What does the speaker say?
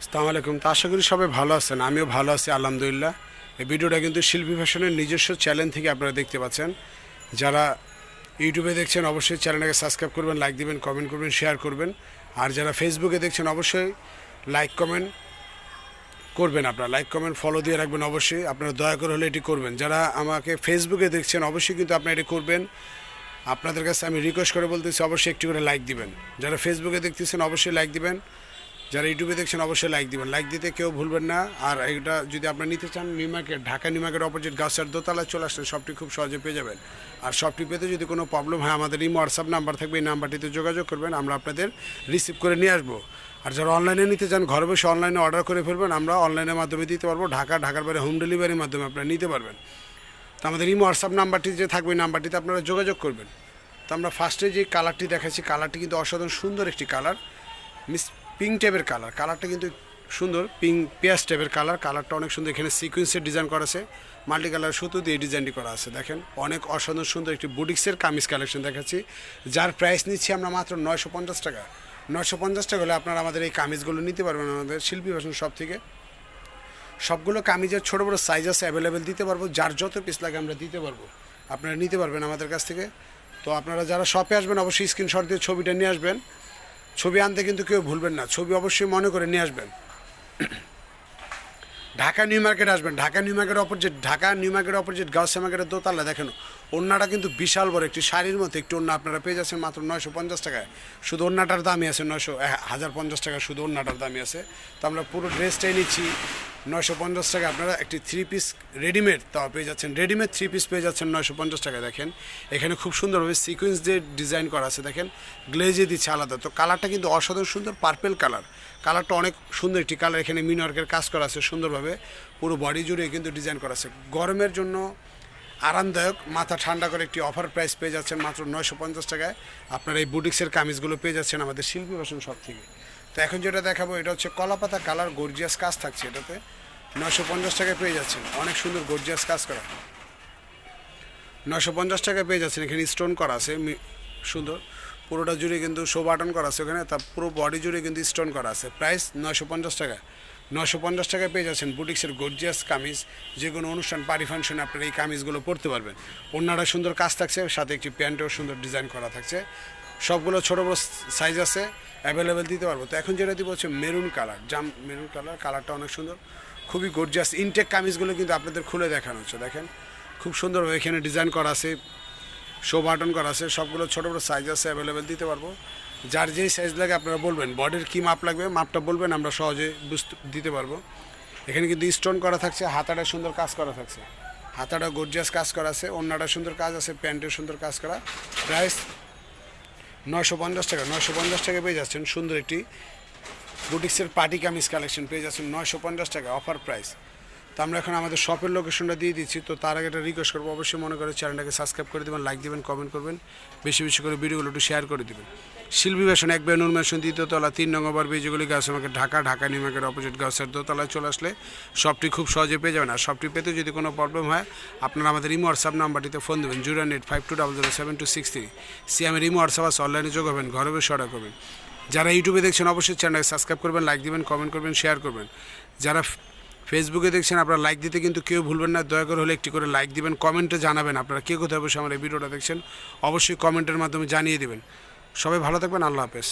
আসসালামু আলাইকুম। তো আশা করি সবাই ভালো আছেন, আমিও ভালো আছি, আলহামদুলিল্লাহ। এই ভিডিওটা কিন্তু শিল্পী ফ্যাশনের নিজস্ব চ্যানেল থেকে আপনারা দেখতে পাচ্ছেন। যারা ইউটিউবে দেখছেন, অবশ্যই চ্যানেলটাকে সাবস্ক্রাইব করবেন, লাইক দিবেন, কমেন্ট করবেন, শেয়ার করবেন। আর যারা ফেসবুকে দেখছেন, অবশ্যই লাইক, কমেন্ট করবেন আপনারা। লাইক, কমেন্ট, ফলো দিয়ে রাখবেন অবশ্যই। আপনারা দয়া করে হলে এটি করবেন। যারা আমাকে ফেসবুকে দেখছেন, অবশ্যই কিন্তু আপনারা এটি করবেন। আপনাদের কাছে আমি রিকোয়েস্ট করে বলতেছি, অবশ্যই একটি করে লাইক দিবেন। যারা ফেসবুকে দেখতেছেন, অবশ্যই লাইক দিবেন। যারা ইউটিউবে দেখছেন, অবশ্যই লাইক দিবেন। লাইক দিতে কেউ ভুলবেন না। আর এটা যদি আপনারা নিতে চান new market Dhaka new market opposite গাছের দোতলায় চলে আসলে সবটি খুব সহজে পেয়ে যাবেন। আর সবটি পেতে যদি কোনো প্রবলেম হয়, আমাদের এই হোয়াটসঅ্যাপ নাম্বার থাকবে, এই নাম্বারটিতে যোগাযোগ করবেন, আমরা আপনাদের রিসিভ করে নিয়ে আসব। আর যারা অনলাইনে নিতে চান, ঘরে বসে অনলাইনে অর্ডার করে ফেলবেন, আমরা অনলাইনের মাধ্যমে দিতে পারব। ঢাকা, ঢাকার বাইরে হোম ডেলিভারির মাধ্যমে আপনারা নিতে পারবেন। তো আমাদের এই হোয়াটসঅ্যাপ নাম্বারটি যে থাকবে নাম্বারটিতে আপনারা যোগাযোগ করবেন। তো আমরা ফার্স্টে যে কালারটি দেখাচ্ছি কালারটি কিন্তু অসাধারণ সুন্দর একটি কালার মিস পিঙ্ক টাইপের কালার কালারটা কিন্তু সুন্দর পিঙ্ক পেঁয়াজ টাইপের কালার কালারটা অনেক সুন্দর, এখানে সিকুয়েন্সের ডিজাইন করা আছে। মাল্টি কালার সুতো দিয়ে ডিজাইনটি করা আছে, দেখেন। অনেক অসাধারণ, সুন্দর একটি বুটিক্সের কামিজ কালেকশন দেখাচ্ছি। যার প্রাইস নিচ্ছি আমরা মাত্র নয়শো পঞ্চাশ টাকা। নয়শো পঞ্চাশ টাকা হলে আপনারা আমাদের এই কামিজগুলো নিতে পারবেন আমাদের শিল্পী ফ্যাশন সব থেকে। সবগুলো কামিজের ছোটো বড়ো সাইজ আছে অ্যাভেলেবেল দিতে পারব। যার যত পিস লাগে আমরা দিতে পারব। আপনারা নিতে পারবেন আমাদের কাছ থেকে। তো আপনারা যারা শপে আসবেন, অবশ্যই স্ক্রিনশট দিয়ে ছবিটা নিয়ে আসবেন। ছবি আনতে কিন্তু কেউ ভুলবেন না। ছবি অবশ্যই মনে করে নিয়ে আসবেন। ঢাকা নিউ মার্কেট আসবেন। Dhaka new market opposite Dhaka new market opposite Ghause মার্কেটের দোতলা, দেখেন। ওন্নাটা কিন্তু বিশাল বড়, একটি শাড়ির মতো, একটি অন্য আপনারা পেয়ে যাচ্ছেন মাত্র নয়শো পঞ্চাশ টাকায়। শুধু ওন্নাটার দামই আছে নয়শো হাজার পঞ্চাশ টাকা শুধু ওন্নাটার দামই আছে। তো আমরা পুরো ড্রেসটাই নিচ্ছি। নয়শো পঞ্চাশ টাকা। আপনারা একটি থ্রি পিস রেডিমেড তাও পেয়ে যাচ্ছেন। রেডিমেড থ্রি পিস পেয়ে যাচ্ছেন নয়শো পঞ্চাশ টাকা দেখেন। এখানে খুব সুন্দরভাবে সিকোয়েন্স দিয়ে ডিজাইন করা আছে, দেখেন। গ্লেজে দিচ্ছে আলাদা। তো কালারটা কিন্তু অসাধারণ সুন্দর পার্পেল কালার কালারটা অনেক সুন্দর একটি কালার এখানে মিনওয়ার্কের কাজ করা আছে সুন্দরভাবে। পুরো বডি জুড়ে কিন্তু ডিজাইন করা আছে। গরমের জন্য আরামদায়ক, মাথা ঠান্ডা করে একটি অফার প্রাইস পেয়ে যাচ্ছেন মাত্র নয়শো পঞ্চাশ টাকায়। আপনারা এই বুটিক্সের কামিজগুলো পেয়ে যাচ্ছেন আমাদের শিল্পী বাসন সব থেকে। তো এখন যেটা দেখাবো, এটা হচ্ছে কলাপাতা কালার গর্জিয়াস কাজ থাকছে এটাতে। নয়শো পঞ্চাশ টাকায় পেয়ে যাচ্ছেন। অনেক সুন্দর গর্জিয়াস কাজ করা। নয়শো পঞ্চাশ টাকায় পেয়ে যাচ্ছেন। এখানে স্টোন করা আছে সুন্দর। পুরোটা জুড়ে কিন্তু শো বাটন করা আছে ওখানে। তার পুরো বডি জুড়ে কিন্তু স্টোন করা আছে। প্রাইস নয়শো পঞ্চাশ টাকা নয়শো পঞ্চাশ টাকায় পেয়ে যাচ্ছেন বুটিক্সের গর্জিয়াস কামিজ। যে কোনো অনুষ্ঠান, পারি ফাংশনে আপনারা এই কামিজগুলো পরতে পারবেন। অন্যরা সুন্দর কাজ থাকছে, সাথে একটি প্যান্টও সুন্দর ডিজাইন করা থাকছে। সবগুলো ছোটো বড়ো সাইজ আছে অ্যাভেলেবেল দিতে পারব। তো এখন যেটা দিব হচ্ছে মেরুন কালার, জাম মেরুন কালার, কালারটা অনেক সুন্দর। খুবই গর্জিয়াস ইনটেক কামিজগুলো কিন্তু আপনাদের খুলে দেখানো হচ্ছে, দেখেন। খুব সুন্দরভাবে এখানে ডিজাইন করা আছে, শো বাটন করা আছে, সবগুলো ছোটো বড়ো সাইজ আছে অ্যাভেলেবেল দিতে পারব। যার যেই সাইজ লাগে আপনারা বলবেন। বডির কী মাপ লাগবে, মাপটা বলবেন, আমরা সহজে বুঝতে, দিতে পারব। এখানে কিন্তু স্টোন করা থাকছে, হাতাটা সুন্দর কাজ করা থাকছে। হাতাটা গর্জিয়াস কাজ করা আছে অন্যটা সুন্দর কাজ আছে, প্যান্টের সুন্দর কাজ করা। প্রাইস নয়শো পঞ্চাশ টাকা, নয়শো পঞ্চাশ টাকা পেয়ে যাচ্ছেন সুন্দর একটি বুটিক্সের পার্টি কামিজ কালেকশন পেয়ে যাচ্ছেন নয়শো পঞ্চাশ টাকা অফার প্রাইস তো আমরা এখন আমাদের শপের লোকেশনটা দিয়ে দিচ্ছি। তো তার আগে একটা রিকোয়েস্ট করব। অবশ্যই মনে করে চ্যানেলটাকে সাবস্ক্রাইব করে দেবেন লাইক দেবেন কমেন্ট করবেন। বেশি বেশি করে ভিডিওগুলো একটু শেয়ার করে দেবেন। শিল্পী বেশন এক বেনুর মেশন দ্বিতীয়তলা তিন নম্বর বেজগুলি গাছ আমাকে ঢাকা ঢাকা নিমাকের অপোজিট গাছের দোতলায় চলে আসলে সবটি খুব সহজে পেয়ে যাবেন। আর শপটি পেতে যদি কোনো প্রবলেম হয়, আপনারা আমাদের ইমো হোয়াটসঅ্যাপ নাম্বারটিতে ফোন দেবেন, zero eight five two double zero seven two six three সিএমের imo WhatsApp আছে অনলাইনে যোগ হবেন, ঘরে বসে অর্ডার করবেন। যারা ইউটিউবে দেখছেন, অবশ্যই চ্যানেলকে সাবস্ক্রাইব করবেন লাইক দিবেন কমেন্ট করবেন শেয়ার করবেন। যারা ফেসবুকে দেখছেন, আপনারা লাইক দিতে কিন্তু কেউ ভুলবেন না। দয়া করে হলে একটি করে লাইক দিবেন কমেন্টে জানাবেন আপনারা কে কোথায় বসে আমার এই ভিডিওটা দেখছেন। অবশ্যই কমেন্টের মাধ্যমে জানিয়ে দেবেন। সবাই ভালো থাকবেন, আল্লাহ হাফেজ।